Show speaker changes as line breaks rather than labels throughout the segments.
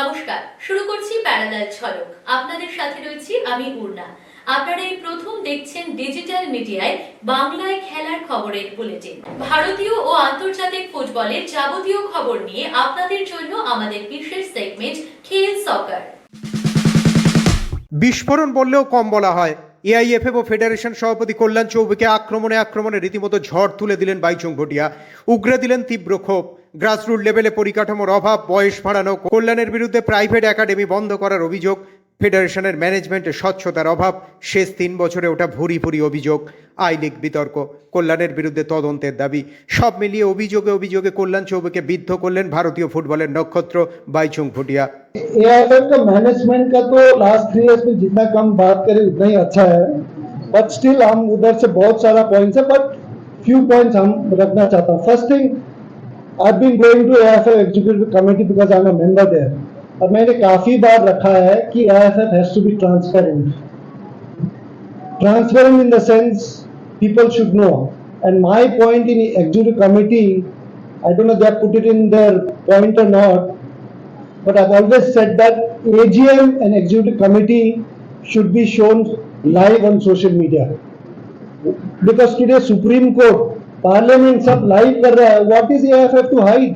নমস্কার, শুরু করছি প্যারালাল ঝলক আপনাদের সাথে রয়েছি আমি পূর্ণা আপনারা এই প্রথম দেখছেন ডিজিটাল মিডিয়ায় বাংলায় খেলার খবরের বুলেটিন। ভারতীয় ও আন্তর্জাতিক ফুটবলের যাবতীয় খবর নিয়ে আপনাদের জন্য আমাদের বিশেষ সেগমেন্ট খেল সকার
বিস্ফোরণ বললেও কম বলা হয়। এআইএফএফ ও ফেডারেশন সভাপতি কল্যাণ চৌবেকে আক্রমণে আক্রমণে রীতিমতো ঝড় তুলে দিলেন বাইচুং ভুটিয়া। উগরে দিলেন তীব্র ক্ষোভ। গ্রাসরুট লেভেলে পরিকাঠামোর অভাব বয়স বাড়ানো কল্যাণের বিরুদ্ধে প্রাইভেট একাডেমি বন্ধ করার অভিযোগ ফেডারেশনের ম্যানেজমেন্টে স্বচ্ছতার অভাব শেষ তিন বছরে ওটা ভুরি ভুরি অভিযোগ আই লিগ বিতর্ক কল্যাণের বিরুদ্ধে তদন্তের দাবি সব মিলিয়ে অভিযোগে অভিযোগে কল্যাণ চৌবেকে বিদ্ধ করলেন ভারতীয় ফুটবলের নক্ষত্র বাইচুং ভুটিয়া
एआईएफ का मैनेजमेंट का तो लास्ट थ्री इयर्स में जितना कम बात करें उतना ही अच्छा है बट स्टिल हम उधर से बहुत सारा पॉइंट्स है बट फ्यू पॉइंट्स हम रखना चाहता हूँ first thing I been going to F executive committee because I am member there और मैंने काफ़ी बार रखा है कि F F has to be transparent transparent in the sense people should know and my point in executive committee I don't know they have put it in their point और not but I have always said that AGM and executive committee should be shown live on social media because today supreme court parliament सब live कर रहा है। What is F F to hide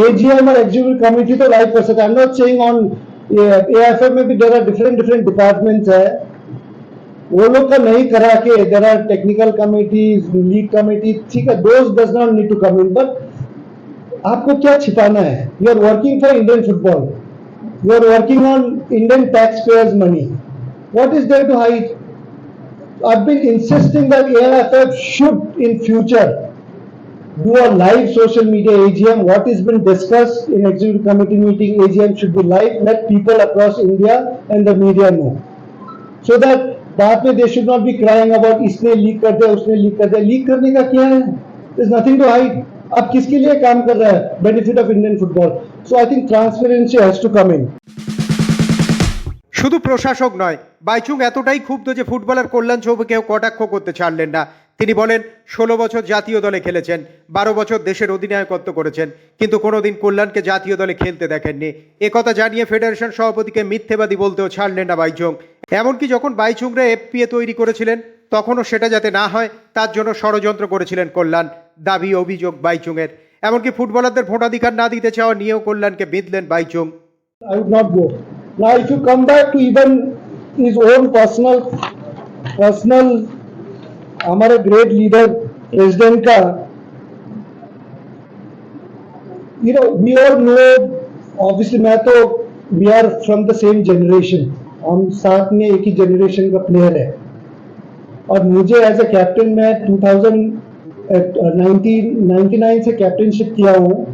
AGM और executive committee तो live कर सकते हैं। Not saying on A F F में भी there are different different departments है। वो लोग का नहीं करा के there are technical committee league committee ठीक है दोस्त does not need to come in but आपको क्या छिपाना है? You are working for Indian football you are working on Indian tax payers money what is there to hide i've been insisting that AIFF should in future do a live social media AGM. What has been discussed in executive committee meeting AGM should be live. Let people across India and the media know. So that बाद में they should not be crying about इसने leak कर दिया उसने leak कर दिया leak करने का क्या है इज नथिंग टू हाइड आप किसके लिए काम कर रहा है benefit of Indian football so I think transparency has to come in
শুধু প্রশাসক নয়, বাইচুং এতটাই ক্ষুব্ধ যে ফুটবলার কল্যাণ চৌবেকেও কটাক্ষ করতে ছাড়লেন না। তিনি বলেন, ষোলো বছর জাতীয় দলে খেলেছেন, বারো বছর দেশের অধিনায়কত্ব করেছেন, কিন্তু কোনোদিন কল্যাণকে জাতীয় দলে খেলতে দেখেননি। একথা জানিয়ে ফেডারেশন সভাপতিকে মিথ্যেবাদী বলতেও ছাড়লেন না বাইচুং। এমনকি যখন বাইচুংরা এফপিএ তৈরি করেছিলেন, তখনও সেটা যাতে না হয়, তার জন্য ষড়যন্ত্র করেছিলেন কল্যাণ, দাবি অভিযোগ বাইচুংয়ের। এমনকি ফুটবলারদের ভোটাধিকার না দিতে চাওয়া নিয়েও কল্যাণকে বিঁধলেন Baichung.
Now, if you come back to even his own personal, personal, हमारे great leader, president का, you know, we all know, obviously मैं तो, we are from the same generation. हम साथ में एक ही generation का player है. और मुझे एज ए कैप्टन मैं 2099 से कैप्टनशिप किया हूँ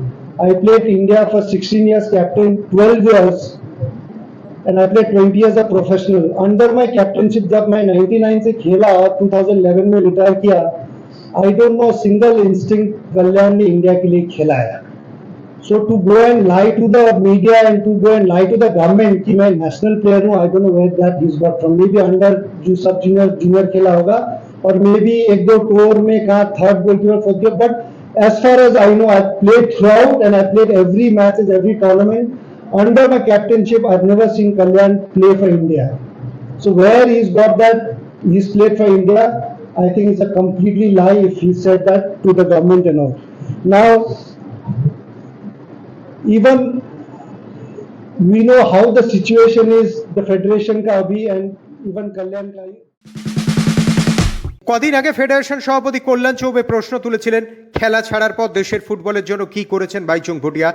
I played India for 16 years captain 12 years and I played 20 years a professional. Under my captainship, जब मैं 99 से खेला 2011 में रिटायर किया I don't know single instance Kalyan ने इंडिया के लिए खेला है so to go and lie to the media and to go and lie to the government कि मैं नेशनल प्लेयर हूँ I don't know what that is got from maybe under जो sub junior junior खेला होगा और may be एक दो टोर में कहा third goalkeeper fourth but as far as I know I played throughout and I played every match as every tournament under my captainship, I've never seen Kalyan play for India. So where he's got that, he's played for India, I think it's a completely lie if he said that to the government and all. Now, even we know how the situation is, the federation ka abhi and even Kalyan ka.
কদিন আগে federation সভাপতি কল্যাণ চৌবে প্রশ্ন তুলেছিলেন খেলা ছাড়ার পর দেশের ফুটবলের জন্য কি করেছেন বাইচুং ভুটিয়া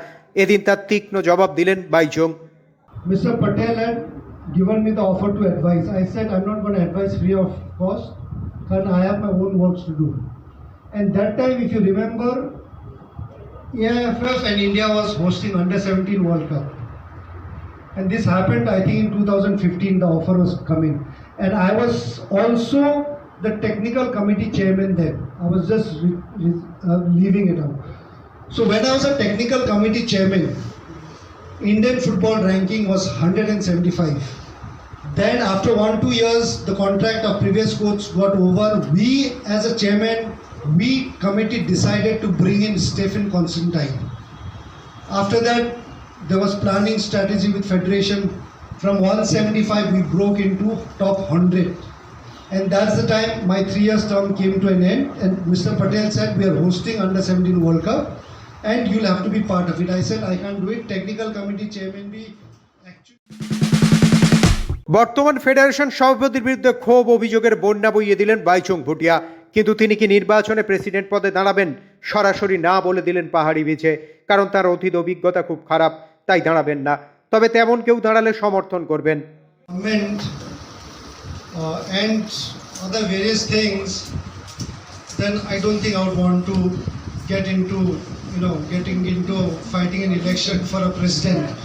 এদিন তার তীক্ষ্ণ জবাব দিলেন Baichung
Mr. Patel had given me the offer to advise. I said I'm not going to advise free of cost because I have my own works to do. And that time, if you remember, AIFF and India was hosting under 17 World Cup. And this happened, I think, in 2015, the offer was coming. And I was also the technical committee chairman then. I was just re- re- uh, leaving it out. So when I was a technical committee chairman, Indian football ranking was 175. Then after one two years, the contract of previous coach got over. We, as a chairman, we committee decided to bring in Stephen Constantine. After that, there was planning strategy with federation. From 175, we broke into top 100. And that's the time my three years term came to an end. And Mr. Patel said, We are hosting under 17 World Cup and you'll have to be part of it. I said, I can't do it. Technical committee chairman be actually.
বর্তমান federation সভাপতির বিরুদ্ধে ক্ষোভ অভিযোগের বন্যা বইয়ে দিলেন বাইচুং ভুটিয়া কিন্তু তিনি কি নির্বাচনে প্রেসিডেন্ট পদে দাঁড়াবেন সরাসরি না বলে দিলেন পাহাড়ি বিছে কারণ তার অতীত অভিজ্ঞতা খুব খারাপ তাই দাঁড়াবেন না তবে তেমন কেউ দাঁড়ালে সমর্থন করবেন
uh, and other various things, then I don't think I would want to get into, you know, getting into fighting an election for a president.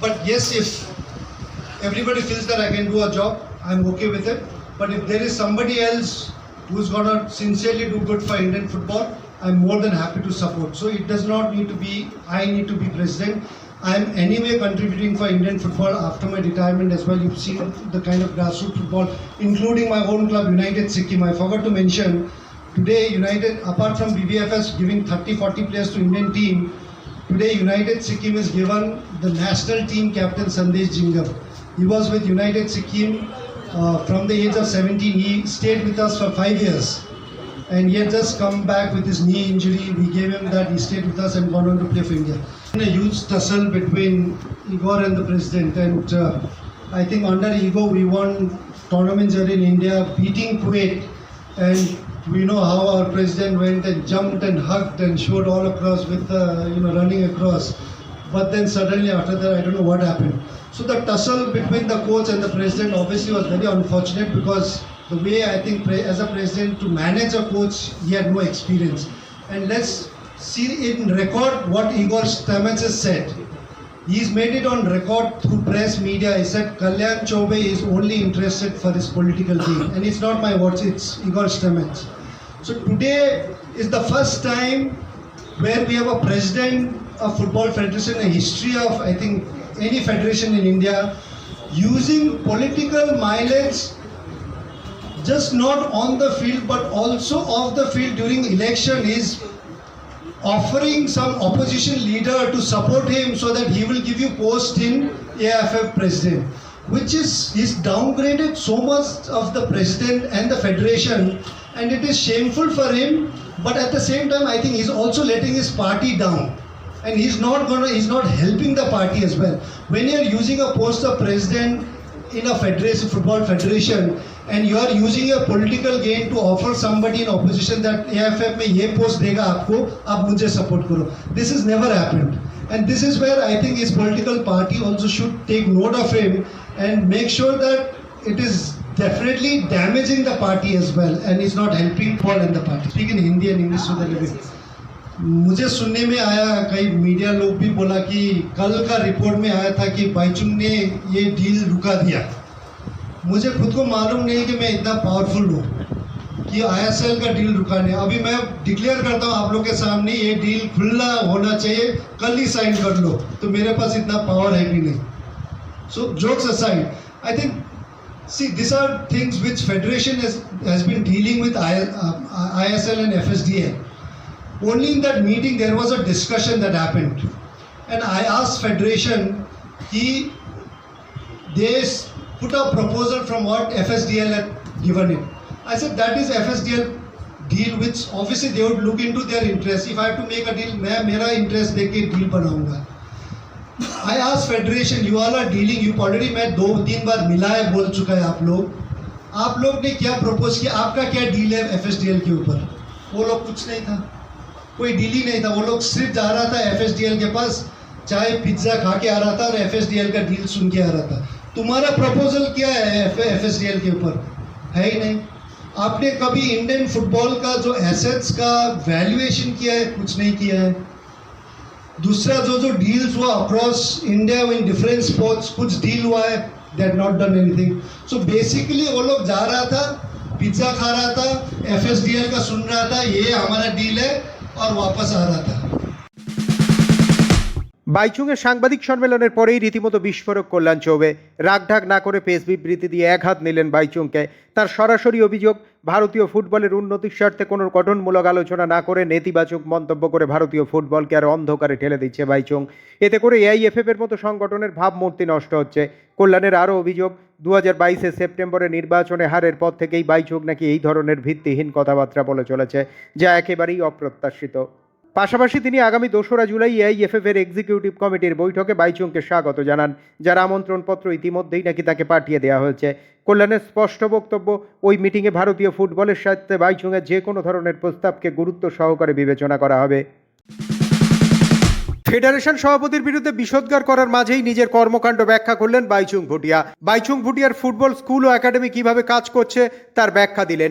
But yes, if everybody feels that I can do a job, I'm okay with it. But if there is somebody else who's gonna sincerely do good for Indian football, I'm more than happy to support. So it does not need to be, I need to be president. I'm anyway contributing for Indian football after my retirement as well. You've seen the kind of grassroots football, including my own club, United Sikkim. I forgot to mention, today United, apart from BBFS giving 30-40 players to Indian team, today United Sikkim is given the national team captain Sandesh Jingam. He was with United Sikkim uh, from the age of 17. He stayed with us for five years. And he had just come back with his knee injury. We gave him that. He stayed with us and gone on to play for India. A huge tussle between Igor and the president. And uh, I think under Igor, we won tournaments here in India, beating Kuwait. And we know how our president went and jumped and hugged and showed all across with, uh, you know, running across. But then suddenly after that, I don't know what happened. So the tussle between the coach and the president obviously was very unfortunate because the way I think as a president to manage a coach, he had no experience. And let's see in record what Igor Stamets has said. He's made it on record through press media. He said Kalyan Chobe is only interested for his political gain. And it's not my words, it's Igor Stamets. So today is the first time where we have a president of Football Federation, a history of, I think, any federation in India, using political mileage just not on the field but also off the field during election is offering some opposition leader to support him so that he will give you post in AFF president which is he's downgraded so much of the president and the federation and it is shameful for him but at the same time I think he's also letting his party down. And he's not gonna he's not helping the party as well. When you're using a post of president in a federation football federation and you are using a political gain to offer somebody in opposition that AFF में ये post देगा आपको आप मुझे support करो this has never happened and this is where I think his political party also should take note of him and make sure that it is definitely damaging the party as well and is not helping Paul and the party speak in Hindi and English that it will मुझे सुनने में आया कई media लोग भी बोला कि कल का रिपोर्ट में आया था कि बाईचुंग ने ये डील रुका दिया मुझे खुद को मालूम नहीं कि मैं इतना पावरफुल हूँ कि आईएसएल का डील रुकाने अभी मैं डिक्लेयर करता हूँ आप लोग के सामने, ये डील खुलना होना चाहिए, कल ही साइन कर लो। तो मेरे पास इतना पावर है भी नहीं। So jokes aside I think see this are things which federation has been dealing with I S L and FSDA only in that meeting there was a discussion that happened and I ask federation की देश put a proposal from what fsdl had given it i said that is fsdl deal which obviously they would look into their interest if i have to make a deal मैं मेरा interest देख के deal बनाऊँगा I asked Federation, you all are dealing, you already मैं दो तीन बार मिला है बोल चुका है आप लोग आप लोग ने क्या प्रपोज किया आपका क्या डील है FSDL के ऊपर वो लोग कुछ नहीं था कोई डील ही नहीं था वो लोग सिर्फ़ जा रहा था FSDL के पास चाय पिज़्ज़ा खा के आ रहा था और एफ़ का डील सुन के आ रहा था तुम्हारा प्रपोजल क्या है एफ़ एस के ऊपर? है ही नहीं। आपने कभी इंडियन फुटबॉल का जो एसेट्स का वैल्यूएशन किया है? कुछ नहीं किया है। दूसरा, जो जो डील्स हुआ across India in different sports कुछ डील हुआ है they not done anything so basically वो लोग जा रहा था पिज़्ज़ा खा रहा था एफ़ का सुन रहा था, ये हमारा डील है, और वापस आ रहा था।
বাইচুংয়ের সাংবাদিক সম্মেলনের পরেই রীতিমতো বিস্ফোরক কল্যাণ চৌবে। রাগঢাক না করে পেস বিবৃতি দিয়ে এক হাত নিলেন বাইচুংকে। তার সরাসরি অভিযোগ, ভারতীয় ফুটবলের উন্নতির স্বার্থে কোনো গঠনমূলক আলোচনা না করে নেতিবাচক মন্তব্য করে ভারতীয় ফুটবলকে আর অন্ধকারে ঠেলে দিচ্ছে বাইচুং। এতে করে এআইএফএফ এর মতো সংগঠনের ভাবমূর্তি নষ্ট হচ্ছে। কল্যাণের আরও অভিযোগ দু হাজার বাইশে সেপ্টেম্বরে নির্বাচনে হারের পর থেকেই বাইচুং নাকি এই ধরনের ভিত্তিহীন কথাবার্তা বলে চলেছে, যা একেবারেই অপ্রত্যাশিত। পাশাপাশি তিনি আগামী দোসরা জুলাই এআইএফএফ এর এক্সিকিউটিভ কমিটির বৈঠকে বাইচুংকে স্বাগত জানান, যার আমন্ত্রণপত্র ইতিমধ্যেই নাকি তাকে পাঠিয়ে দেওয়া হয়েছে। কল্যাণের স্পষ্ট বক্তব্য, ওই মিটিংয়ে ভারতীয় ফুটবলের সাথে বাইচুংয়ের যে কোনো ধরনের প্রস্তাবকে গুরুত্ব সহকারে বিবেচনা করা হবে। ফেডারেশন সভাপতির বিরুদ্ধে বিষোদ্গার করার মাঝেই নিজের কর্মকাণ্ড ব্যাখ্যা করলেন বাইচুং ভুটিয়া। বাইচুং ভুটিয়ার ফুটবল স্কুল ও একাডেমি কীভাবে কাজ করছে, তার ব্যাখ্যা দিলেন।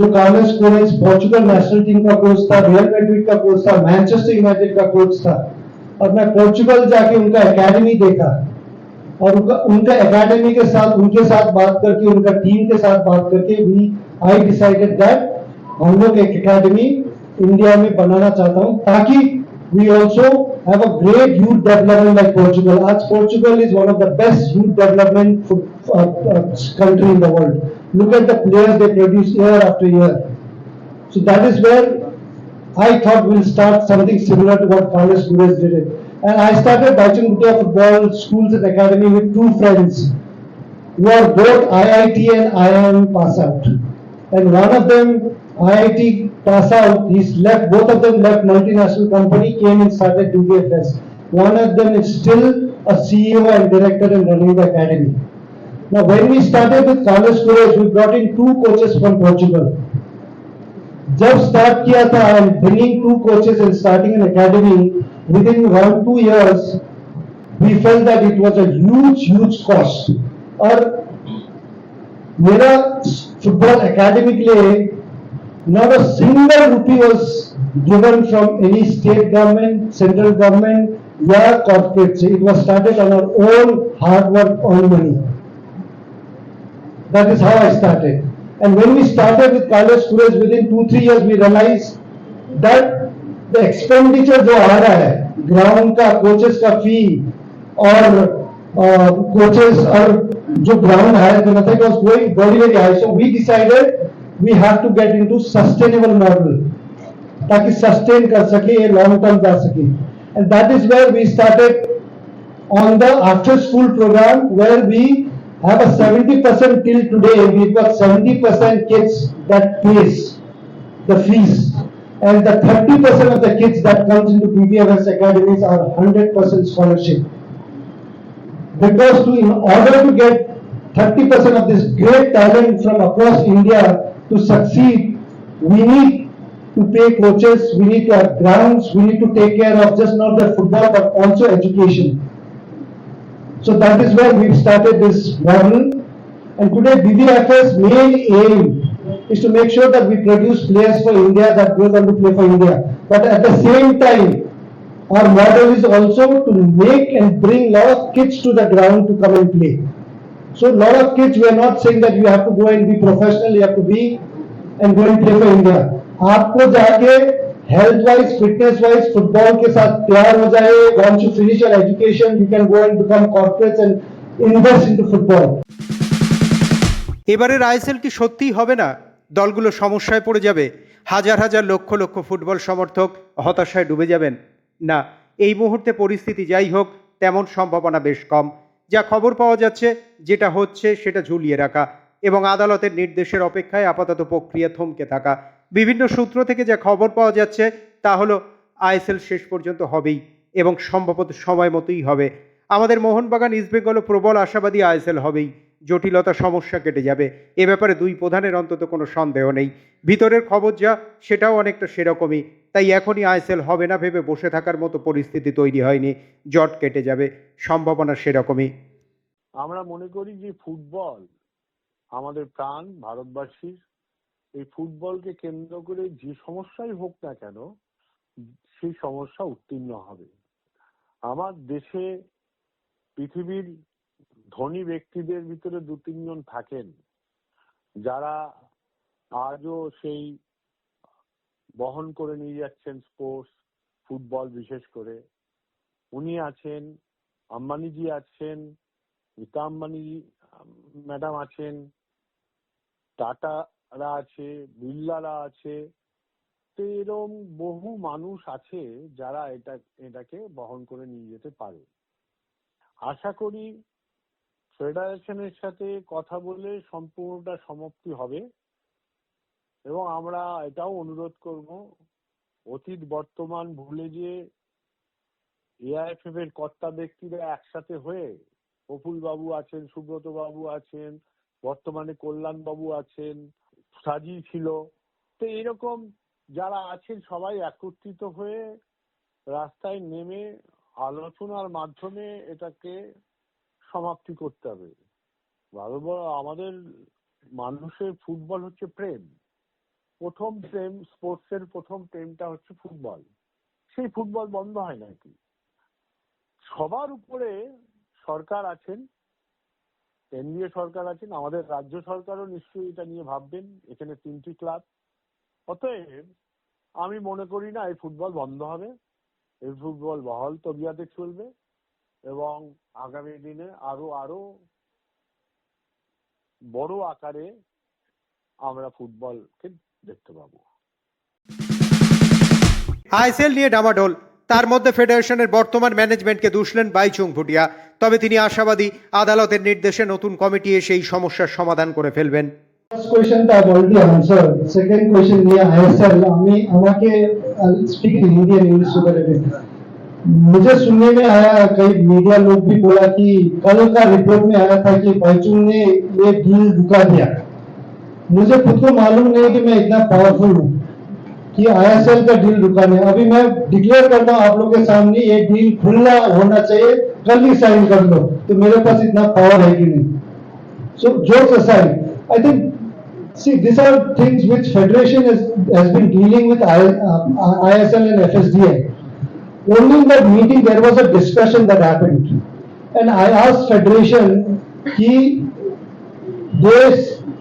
जो Carlos Queiroz Portugal national team का कोच था, रियल मैड्रिड का कोच था, मैनचेस्टर यूनाइटेड का कोच था। और मैं पोर्चुगल जाके उनका एकेडमी देखा और उनका उनका एकेडमी के साथ, उनके साथ बात करके, उनका टीम के साथ बात करके भी आई डिसाइडेड दैट हम लोग एक एकेडमी इंडिया में बनाना चाहता हूँ, ताकि we also have a great youth development like Portugal आज Portugal is one of the best youth development country in the world. Look at the players they produce year after year so that is where I thought we'll start something similar to what Carlos Perez did it. And I started Bhutia Football Schools and Academy with two friends who are both IIT and IIM pass out. And one of them, IIT pass out, he's left, both of them left multinational company, came and started DBFS. One of them is still a CEO and director and running the academy. Now, when we started with Carlos Perez, we brought in two coaches from Portugal. जब start किया था I am bringing two coaches and starting an academy within one two years we felt that it was a huge huge cost और मेरा football academy के लिए not a single rupee was given from any state government, central government, yeah, corporates. It was started on our own hard work, own money. That is how I started. And when we started with Carlos Torres, within two, three years, we realized that the expenditure जो आ रहा है ground का coaches का फ़ी और uh, coaches और जो ground hire करना था was going very very high so we decided we have to get into sustainable model ताकि सस्टेन कर सके ये लॉन्ग टर्म जा सके and that is where we started on the after school program where we have a 70% till today. We've got 70% kids that pays the fees and the 30% of the kids that comes into BBFS academies are 100% scholarship. Because to in order to get 30% of this great talent from across India to succeed we need to pay coaches we need to have grounds we need to take care of just not the football but also education so that is where we've started this model. And today BBFS main aim is to make sure that we produce players for India that goes on to play for India. But at the same time, our model is also to make and bring lot of kids to the ground to come and play. So lot of kids, we are not saying that you have to go and be professional, you have to be and go and play for India. आपको जाके health wise fitness wise football के साथ प्यार हो जाए once you finish your education you can go and become corporates and invest into football
এবারের ISL কি সত্যিই হবে না দলগুলো সমস্যায় পড়ে যাবে হাজার হাজার লক্ষ লক্ষ ফুটবল সমর্থক হতাশায় ডুবে যাবেন না এই মুহূর্তে পরিস্থিতি যাই হোক তেমন সম্ভাবনা বেশ কম যা খবর পাওয়া যাচ্ছে যেটা হচ্ছে সেটা ঝুলিয়ে রাখা এবং আদালতের নির্দেশের অপেক্ষায় আপাতত প্রক্রিয়া থমকে থাকা বিভিন্ন সূত্র থেকে যা খবর পাওয়া যাচ্ছে, তা হলো আইএসএল শেষ পর্যন্ত হবেই এবং সম্ভবত সময় মতোই হবে। আমাদের মোহনবাগান ইস্টবেঙ্গলও প্রবল আশাবাদী আইএসএল হবেই। জটিলতা, সমস্যা কেটে যাবে। এ ব্যাপারে দুই প্রধানের অন্তত কোনো সন্দেহ নেই। ভিতরের খবর যা, সেটাও অনেকটা সেরকমই। তাই এখনই আইএসএল হবে না ভেবে বসে থাকার মতো পরিস্থিতি তৈরি হয়নি। জট কেটে যাবে। সম্ভাবনা সেরকমই।
আমরা মনে করি যে ফুটবল আমাদের প্রাণ, ভারতবাসীর। এই ফুটবলকে কেন্দ্র করে যে সমস্যাই হোক না কেন, সেই সমস্যা উত্তীর্ণ হবে। আমার দেশে পৃথিবীর ধনী ব্যক্তিদের ভিতরে দু তিনজন থাকেন, যারা আজও সেই বহন করে নিয়ে যাচ্ছেন স্পোর্টস, ফুটবল বিশেষ করে। উনি আছেন, আম্বানিজি আছেন, গীতা আম্বানি ম্যাডাম আছেন টাটারা আছে বিড়লারা আছে। তো এরকম বহু মানুষ আছে যারা এটা, এটাকে বহন করে নিয়ে যেতে পারে। আশা করি ফেডারেশনের সাথে কথা বলে সম্পূর্ণটা সমাপ্তি হবে। এবং আমরা এটাও অনুরোধ করব, অতীত বর্তমান ভুলে যে এআইএফএফ এর কর্তা ব্যক্তিরা একসাথে হয়ে প্রফুল বাবু আছেন সুব্রত বাবু আছেন, বর্তমানে কল্যাণ বাবু আছেন সাজি ছিল তো এরকম যারা আছেন সবাই একত্রিত হয়ে রাস্তায় নেমে আলোচনার মাধ্যমে এটাকে সমাপ্তি করতে হবে। বড় আমাদের মানুষের ফুটবল হচ্ছে প্রেম। প্রথম প্রেম স্পোর্টস এর প্রথম প্রেমটা হচ্ছে ফুটবল। সেই ফুটবল বন্ধ হয় নাকি? সবার উপরে সরকার আছেন কেন্দ্রীয় সরকার আছেন, আমাদের রাজ্য সরকারও নিশ্চয়ই এটা নিয়ে ভাববেন। এখানে তিনটি ক্লাব। অতএব আমি মনে করি না এই ফুটবল বন্ধ হবে। এই ফুটবল বহল তবিয়াতে চলবে এবং আগামী দিনে আরও আরও বড় আকারে আমরা ফুটবলকে দেখতে পাবো।
আইএসএল নিয়ে ডামাডোল। তার মধ্যে ফেডারেশনের বর্তমান ম্যানেজমেন্টকে দুষলেন বাইচুং ভুটিয়া তবে তিনি আশাবাদী আদালতের নির্দেশে নতুন কমিটি এসে এই সমস্যার সমাধান করে ফেলবেন
First question I've already answered. Second question নিয়ে ISL আমি আমাকে speak in Hindi and English together मुझे सुनने में आया कई मीडिया लोग भी बोला कि कल का रिपोर्ट में आया था कि बाइचुंग ने ये डील रुका दिया मुझे खुद को मालूम नहीं कि मैं इतना पावरफुल हूँ कि आईएसएल का डील रुका नहीं अभी मैं डिक्लेयर करता हूँ आप लोगों के सामने, ये डील खुला होना चाहिए कल ही साइन कर लो। तो मेरे पास इतना पावर है कि नहीं। सो जो sign I think see this are things which federation has been dealing with ISL and FSDA only in the meeting there was a discussion that happened and I asked federation कि they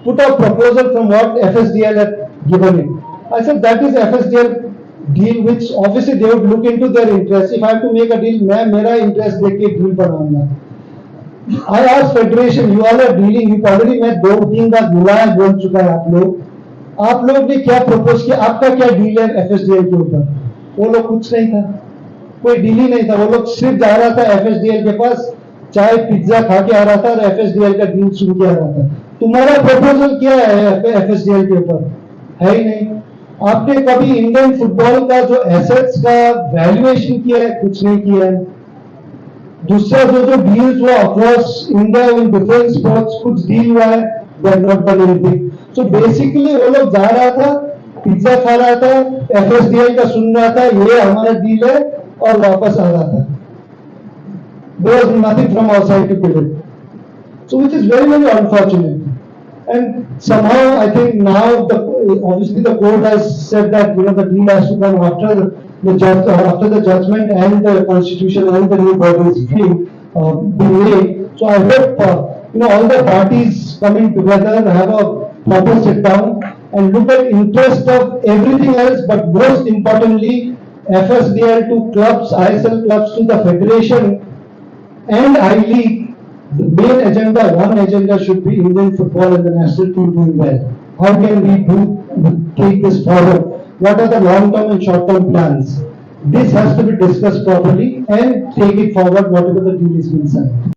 put a proposal from what FSDA had given it I said, that is FSDL deal which obviously they would look into their interest. If I have to make a deal, मैं मेरा interest देख के deal बनाऊँगा. I asked Federation, you all are dealing, you already मैं दो तीन बार बुलाया बोल चुका है आप लोग। आप लोग ने क्या प्रपोज किया? आपका क्या डील है एफएसडीएल के ऊपर? वो लोग कुछ नहीं था। कोई डील ही नहीं था। वो लोग सिर्फ़ जा रहा था एफएसडीएल के पास चाय पिज्जा खा के आ रहा था और एफएसडीएल का डील शुरू किया रहा था। तुम्हारा प्रपोजल क्या है एफएसडीएल के ऊपर? है ही नहीं। आपने कभी इंडियन फुटबॉल का जो एसेट्स का वैल्यूएशन किया है, कुछ नहीं किया है? दूसरा जो जो डील्स हुआ across India in different sports कुछ डील हुआ है not done anything so basically वो लोग जा रहा था पिज्जा खा रहा था एफएसडीआई का सुन रहा था, ये हमारा डील है, और वापस आ रहा था। Was nothing from our side to so which is very very unfortunate and somehow i think now the obviously the court has said that you know the deal has to come after the judge after the judgment and the constitution and the new bodies being uh, being made. So i hope uh, you know all the parties coming together and have a proper sit down and look at interest of everything else but most importantly fsdl to clubs isl clubs to the federation and I League, the main agenda, one agenda should be Indian football and the national team doing well. How can we do, take this forward? What are the long-term and short-term plans? This has to be discussed properly and take it forward whatever the deal is being signed.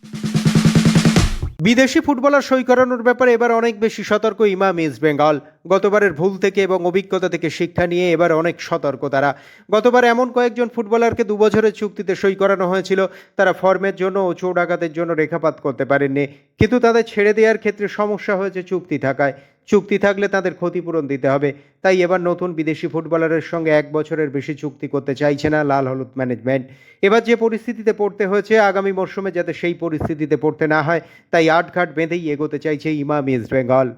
বিদেশি footballer সই করানোর ব্যাপারে এবার অনেক বেশি সতর্ক ইমাম east Bengal. গতবারের ভুল থেকে এবং অভিজ্ঞতা থেকে শিক্ষা নিয়ে এবার অনেক সতর্ক তারা। গতবার এমন কয়েকজন ফুটবলারকে দুবছরের চুক্তিতে সই করানো হয়েছিল। তারা ফর্মের জন্য ও চোট আঘাতের জন্য রেখাপাত করতে পারেননি। কিন্তু তাদের ছেড়ে দেওয়ার ক্ষেত্রে সমস্যা হয়েছে চুক্তি থাকায়। চুক্তি থাকলে তাদের ক্ষতিপূরণ দিতে হবে। তাই এবার নতুন বিদেশি ফুটবলারের সঙ্গে এক বছরের বেশি চুক্তি করতে চাইছে না লাল হলুদ ম্যানেজমেন্ট। এবার যে পরিস্থিতিতে পড়তে হয়েছে, আগামী মরশুমে যাতে সেই পরিস্থিতিতে পড়তে না হয়, তাই আটঘাট বেঁধেই এগোতে চাইছে ইমাম ইস্ট বেঙ্গল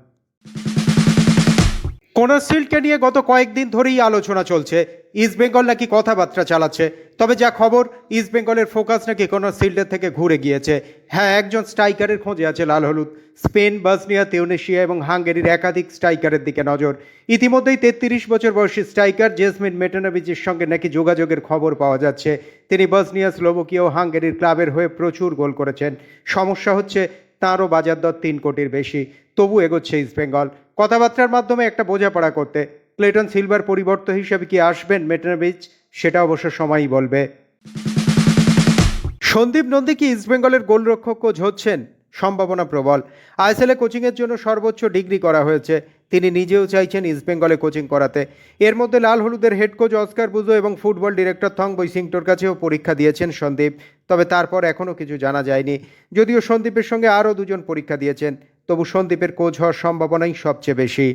কোনারসিল্ডকে নিয়ে গত কয়েকদিন ধরেই আলোচনা চলছে। ইস্টবেঙ্গল নাকি কথাবার্তা চালাচ্ছে। তবে যা খবর ইস্টবেঙ্গলের ফোকাস নাকি কোনারসিল্ডের থেকে ঘুরে গিয়েছে। হ্যাঁ একজন স্ট্রাইকারের খোঁজে আছে লাল হলুদ। স্পেন, বসনিয়া তিউনেশিয়া এবং হাঙ্গেরির একাধিক স্ট্রাইকারের দিকে নজর। ইতিমধ্যেই তেত্রিশ বছর বয়সী স্ট্রাইকার জেসমিন মেটানোভিচের সঙ্গে নাকি যোগাযোগের খবর পাওয়া যাচ্ছে। তিনি বসনিয়া, স্লোভোকিয়া ও হাঙ্গেরির ক্লাবের হয়ে প্রচুর গোল করেছেন। সমস্যা হচ্ছে, তাঁরও বাজার দর তিন কোটির বেশি। তবু এগোচ্ছে ইস্টবেঙ্গল কথাবার্তার মাধ্যমে একটা বোঝাপড়া করতে। ক্লেটন সিলভার পরিবর্ত হিসেবে কি আসবেন মেটনাবিচ সেটা অবশ্য সময়ই বলবে। সন্দীপ নন্দী কি ইস্টবেঙ্গলের গোলরক্ষক কোচ হচ্ছেন? সম্ভাবনা প্রবল। আইএসএলে কোচিংয়ের জন্য সর্বোচ্চ ডিগ্রি করা হয়েছে। তিনি নিজেও চাইছেন ইস্টবেঙ্গলে কোচিং করাতে। এর মধ্যে লাল হলুদের হেড কোচ অস্কার বুজো এবং ফুটবল ডিরেক্টর থং বৈসিংটোর কাছেও পরীক্ষা দিয়েছেন সন্দীপ। তবে তারপর এখনও কিছু জানা যায়নি। যদিও সন্দীপের সঙ্গে আরও দুজন পরীক্ষা দিয়েছেন। তবু সন্দীপের কোচ হওয়ার সম্ভাবনাই সবচেয়ে বেশি।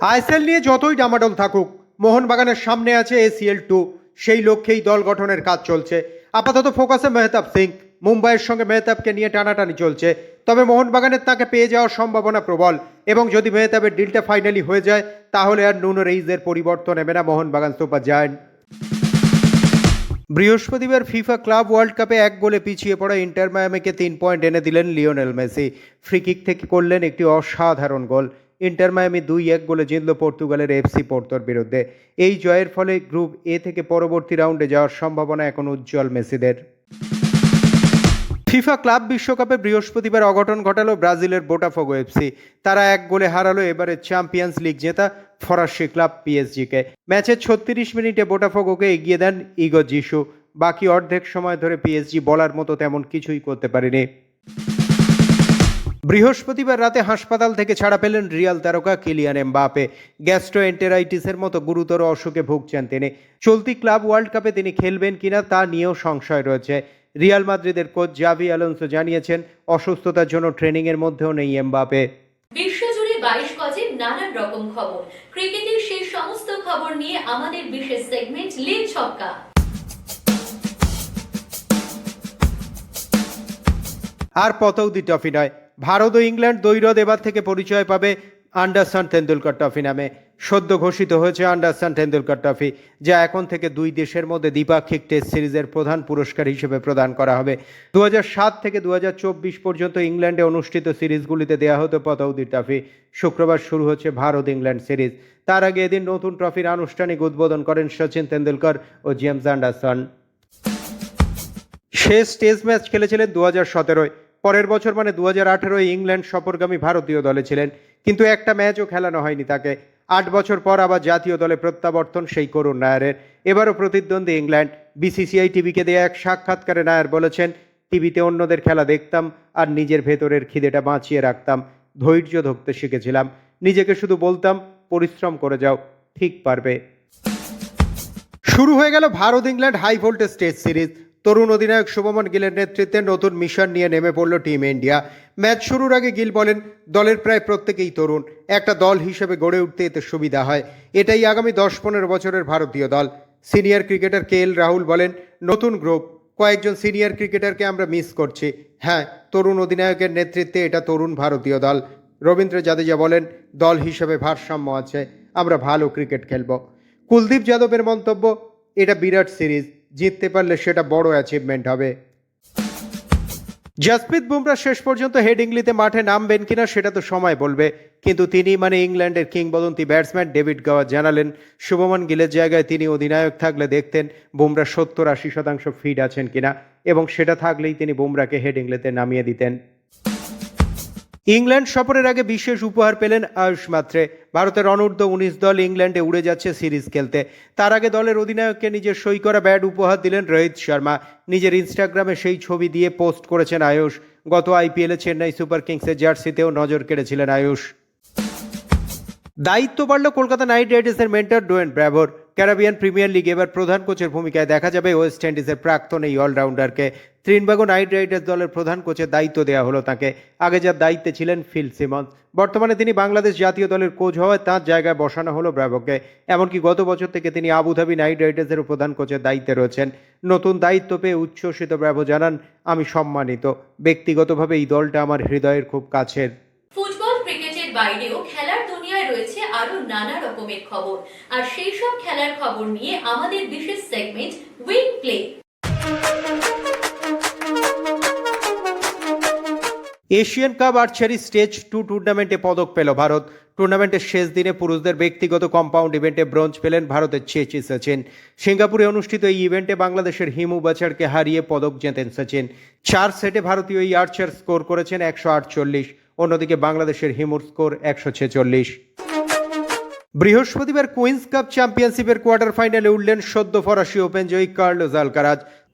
আইএসএল নিয়ে যতই ডামাডোল থাকুক, মোহনবাগানের সামনে আছে এসিএল টু। সেই লক্ষ্যেই দল গঠনের কাজ চলছে। আপাতত ফোকাসে মেহতাব সিং। মুম্বাইয়ের সঙ্গে মেহতাবকে নিয়ে টানাটানি চলছে। তবে মোহনবাগানের তাকে পেয়ে যাওয়ার সম্ভাবনা প্রবল। এবং যদি মেহতাবের ডিলটা ফাইনালি হয়ে যায়, তাহলে আর নুনো রেইজের পরিবর্তন নেবে না মোহনবাগান সুপার জায়ান্ট। বৃহস্পতিবার ফিফা ক্লাব ওয়ার্ল্ড কাপে এক গোলে পিছিয়ে পড়া ইন্টার মায়ামিকে তিন পয়েন্ট এনে দিলেন লিওনেল মেসি। ফ্রিকিক থেকে করলেন একটি অসাধারণ গোল। ইন্টার মায়ামি দুই এক গোলে জিতল পর্তুগালের এফসি পোর্তোর বিরুদ্ধে। এই জয়ের ফলে গ্রুপ এ থেকে পরবর্তী রাউন্ডে যাওয়ার সম্ভাবনা এখন উজ্জ্বল মেসিদের। ফিফা ক্লাব বিশ্বকাপে বৃহস্পতিবার অঘটন ঘটালো ব্রাজিলের বোটাফোগো এফসি তারা এক গোলে হারালো এবারে চ্যাম্পিয়ন্স লিগ জেতা ফরাসি ক্লাব পিএসজিকে। ম্যাচের ছত্রিশ মিনিটে বোটাফোগোকে এগিয়ে দেন ইগো জিসু বাকি অর্ধেক সময় ধরে পিএসজি বলার মতো তেমন কিছুই করতে পারেনি। বৃহস্পতিবার রাতে হাসপাতাল থেকে ছাড়া পেলেন রিয়াল তারকা কিলিয়ান এমবাপে গ্যাস্ট্রোএন্টেরাইটিসের মতো গুরুতর অসুখে ভুগছেন তিনি। চলতি ক্লাব ওয়ার্ল্ড কাপে তিনি খেলবেন কিনা তা নিয়েও সংশয় রয়েছে। রিয়াল মাদ্রিদের কোচ জাভি আলোনসো জানিয়েছেন অসুস্থতার জন্য ট্রেনিংয়ের মধ্যেও নেই এমবাপে।
বিশ্বজুড়ে বাইশ গজের নানান রকম খবর। ক্রিকেটের সেই সমস্ত খবর নিয়ে আমাদের বিশেষ সেগমেন্ট লিগ ছক্কা।
আর পতৌদি ট্রফি নয় ভারত ও ইংল্যান্ড দৈরদ এবার থেকে পরিচয় পাবে আন্ডারসান তেন্ডুলকর ট্রফি নামে সদ্য ঘোষিত হয়েছে আন্ডারসান তেন্ডুলকর ট্রফি, যা এখন থেকে দুই দেশের মধ্যে দ্বিপাক্ষিক টেস্ট সিরিজের প্রধান পুরস্কার হিসেবে প্রদান করা হবে। দু হাজার সাত থেকে দু হাজার চব্বিশ পর্যন্ত ইংল্যান্ডে অনুষ্ঠিত সিরিজগুলিতে দেওয়া হতো পতৌদি ট্রফি। শুক্রবার শুরু হচ্ছে ভারত ইংল্যান্ড সিরিজ। তার আগে এদিন নতুন ট্রফির আনুষ্ঠানিক উদ্বোধন করেন সচিন তেন্ডুলকর ও জেমস অ্যান্ডারসন শেষ টেস্ট ম্যাচ খেলেছিলেন দু হাজার সতেরোয়। পরের বছর মানে দু হাজার আঠেরোয় ইংল্যান্ড সফরগামী ভারতীয় দলে ছিলেন। কিন্তু একটা ম্যাচও খেলানো হয়নি তাকে। আট বছর পর আবার জাতীয় দলে প্রত্যাবর্তন সেই করুণ নায়ারের। এবারও প্রতিদ্বন্দ্বী ইংল্যান্ড। বিসিসিআই টিভিকে দেয়া এক সাক্ষাৎকারে নায়ার বলেছেন, টিভিতে অন্যদের খেলা দেখতাম আর নিজের ভেতরের খিদেটা বাঁচিয়ে রাখতাম। ধৈর্য ধরতে শিখেছিলাম। নিজেকে শুধু বলতাম, পরিশ্রম করে যাও, ঠিক পারবে। শুরু হয়ে গেল Bharat England high voltage test series. তরুণ অধিনায়ক শুভমন গিলের নেতৃত্বে নতুন মিশন নিয়ে নেমে পড়ল টিম ইন্ডিয়া। ম্যাচ শুরুর আগে গিল বলেন, দলের প্রায় প্রত্যেকেই তরুণ। একটা দল হিসেবে গড়ে উঠতে এতে সুবিধা হয়। এটাই আগামী দশ পনেরো বছরের ভারতীয় দল। Senior cricketer K L Rahul বলেন, নতুন গ্রুপ। কয়েকজন সিনিয়র ক্রিকেটারকে আমরা মিস করছি। হ্যাঁ তরুণ অধিনায়কের নেতৃত্বে এটা তরুণ ভারতীয় দল। রবীন্দ্র জাদেজা বলেন, দল হিসেবে ভারসাম্য আছে। আমরা ভালো ক্রিকেট খেলব। কুলদীপ যাদবের মন্তব্য, এটা বিরাট সিরিজ। জিততে পারলে সেটা বড় অ্যাচিভমেন্ট হবে। জাসপ্রীত বুমরা শেষ পর্যন্ত হেডিংলিতে মাঠে নামবেন কিনা সেটা তো সময় বলবে। কিন্তু তিনি মানে ইংল্যান্ডের কিংবদন্তি ব্যাটসম্যান ডেভিড গাওয়ার জানালেন, শুভমন গিলের জায়গায় তিনি অধিনায়ক থাকলে দেখতেন বুমরা সত্তর আশি শতাংশ ফিট আছেন কিনা। এবং সেটা থাকলেই তিনি বুমরাকে হেডিংলিতে নামিয়ে দিতেন। ইংল্যান্ড সফরের আগে বিশেষ উপহার পেলেন আয়ুষ মাত্রে। ভারতের অনূর্ধ্ব উনিশ দল ইংল্যান্ডে উড়ে যাচ্ছে সিরিজ খেলতে। তার আগে দলের অধিনায়ককে নিজের সই করা ব্যাট উপহার দিলেন রোহিত শর্মা। নিজের ইনস্টাগ্রামে সেই ছবি দিয়ে পোস্ট করেছেন আয়ুষ। গত আইপিএলে চেন্নাই সুপার কিংসের জার্সিতেও নজর কেড়েছিলেন আয়ুষ। দায়িত্ব বাড়ল কলকাতা নাইট রাইডার্সের মেন্টর ডোয়েন ব্র্যাভোর। ক্যারাবিয়ান প্রিমিয়ার লিগ এবার প্রধান কোচের ভূমিকায় দেখা যাবে। ওয়েস্ট ইন্ডিজের প্রাক্তন এই অলরাউন্ডারকে ত্রিনবাগো নাইট রাইডার্স দলের প্রধান কোচের দায়িত্ব দেওয়া হলো তাকে। আগে যার দায়িত্বে ছিলেন ফিল সিমন্স। বর্তমানে তিনি বাংলাদেশ জাতীয় দলের কোচ হওয়ায় তাঁর জায়গায় বসানো হলো ব্র্যাভোকে এমনকি গত বছর থেকে তিনি আবুধাবি নাইট রাইডার্সের প্রধান কোচের দায়িত্বে রয়েছেন। নতুন দায়িত্ব পেয়ে উচ্ছ্বসিত ব্র্যাভো জানান, আমি সম্মানিত। ব্যক্তিগতভাবে এই দলটা আমার হৃদয়ের খুব কাছের।
ফুটবল ক্রিকেটের বাইরেও খেলার রয়েছে আরও নানা রকমের খবর। আর সেই সব খেলার খবর নিয়ে আমাদের বিশেষ segment wing play
Asian cup archery stage two টুর্নামেন্টে পদক পেল ভারত। টুর্নামেন্টের শেষ দিনে পুরুষদের ব্যক্তিগত কম্পাউন্ড ইভেন্টে ব্রোঞ্জ পেলেন ভারতের চেচি সচিন। সিঙ্গাপুরে অনুষ্ঠিত এই ইভেন্টে বাংলাদেশের হিমু বাচারকে হারিয়ে পদক জেতেন সচিন। চার সেটে ভারতীয় এই আর্চার স্কোর করেছেন একশো আটচল্লিশ। অন্যদিকে বাংলাদেশের হিমুর স্কোর একশো ছেচল্লিশ। বৃহস্পতিবার কুইন্স কাপ চ্যাম্পিয়নশিপের কোয়ার্টার ফাইনালে উঠলেন সদ্য ফরাসি ওপেন জয়ী কার্লোস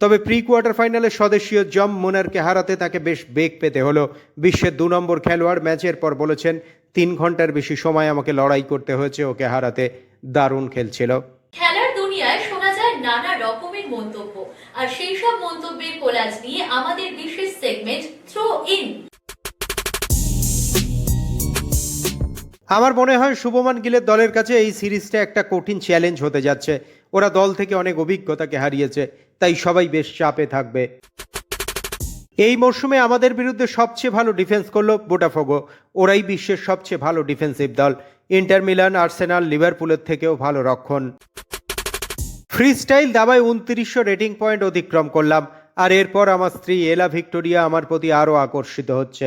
তবে প্রি কোয়ার্টার ফাইনালে স্বদেশীয় জম মুনারকে হারাতে তাকে বেশ বেগ পেতে হলো। বিশ্বের দু নম্বর খেলোয়াড় ম্যাচের পর বলেছেন, তিন ঘণ্টার বেশি সময় আমাকে লড়াই করতে হয়েছে, ওকে হারাতে দারুণ খেলছিল।
খেলার দুনিয়ায় শোনা যায় নানা রকমের মন্তব্য। আর সেই সব মন্তব্যের কোলাজ নিয়ে আমাদের বিশেষ সেগমেন্ট থ্রো ইন
আমার মনে হয় শুভমান গিলের দলের কাছে এই সিরিজটা একটা কঠিন চ্যালেঞ্জ হতে যাচ্ছে। ওরা দল থেকে অনেক অভিজ্ঞতাকে হারিয়েছে, তাই সবাই বেশ চাপে থাকবে। এই মরশুমে আমাদের বিরুদ্ধে সবচেয়ে ভালো ডিফেন্স করল বোটাফোগো। ওরাই বিশ্বের সবচেয়ে ভালো ডিফেন্সিভ দল। ইন্টার মিলান, আর্সেনাল, লিভারপুলের থেকেও ভালো রক্ষণ। ফ্রি স্টাইল দাবায় উনত্রিশশো রেটিং পয়েন্ট অতিক্রম করলাম, আর এরপর আমার স্ত্রী এলা ভিক্টোরিয়া আমার প্রতি আরও আকর্ষিত হচ্ছে।